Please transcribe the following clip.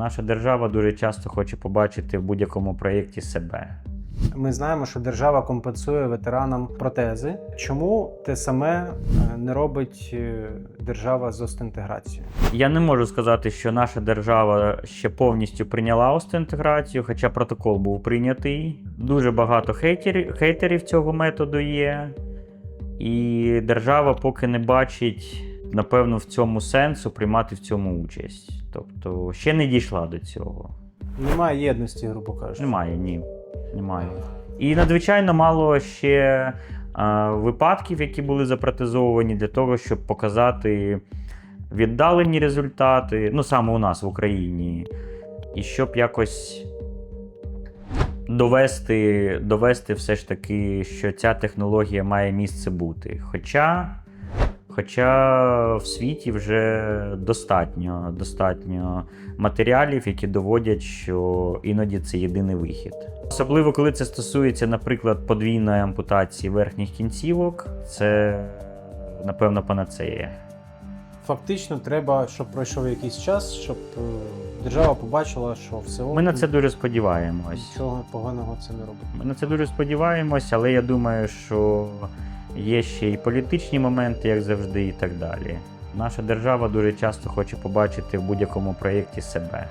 Наша держава дуже часто хоче побачити в будь-якому проєкті себе. Ми знаємо, що держава компенсує ветеранам протези. Чому те саме е, не робить е, держава з остінтеграцією? Я не можу сказати, що наша держава ще повністю прийняла остеінтеграцію, хоча протокол був прийнятий. Дуже багато хейтерів, хейтерів цього методу є. І держава поки не бачить, напевно, в цьому сенсу приймати в цьому участь. Тобто ще не дійшла до цього. Немає єдності, грубо кажучи. Немає, ні. Немає. І надзвичайно мало ще а, випадків, які були запротезовані для того, щоб показати віддалені результати, ну саме у нас в Україні, і щоб якось довести, довести все ж таки, що ця технологія має місце бути. Хоча. Хоча в світі вже достатньо, достатньо матеріалів, які доводять, що іноді це єдиний вихід. Особливо коли це стосується, наприклад, подвійної ампутації верхніх кінцівок, це напевно панацея. Фактично, треба, щоб пройшов якийсь час, щоб е, держава побачила, що все Ми на це дуже сподіваємось. нічого поганого це не робить. Ми на це дуже сподіваємось, але я думаю, що є ще і політичні моменти, як завжди, і так далі. Наша держава дуже часто хоче побачити в будь-якому проєкті себе.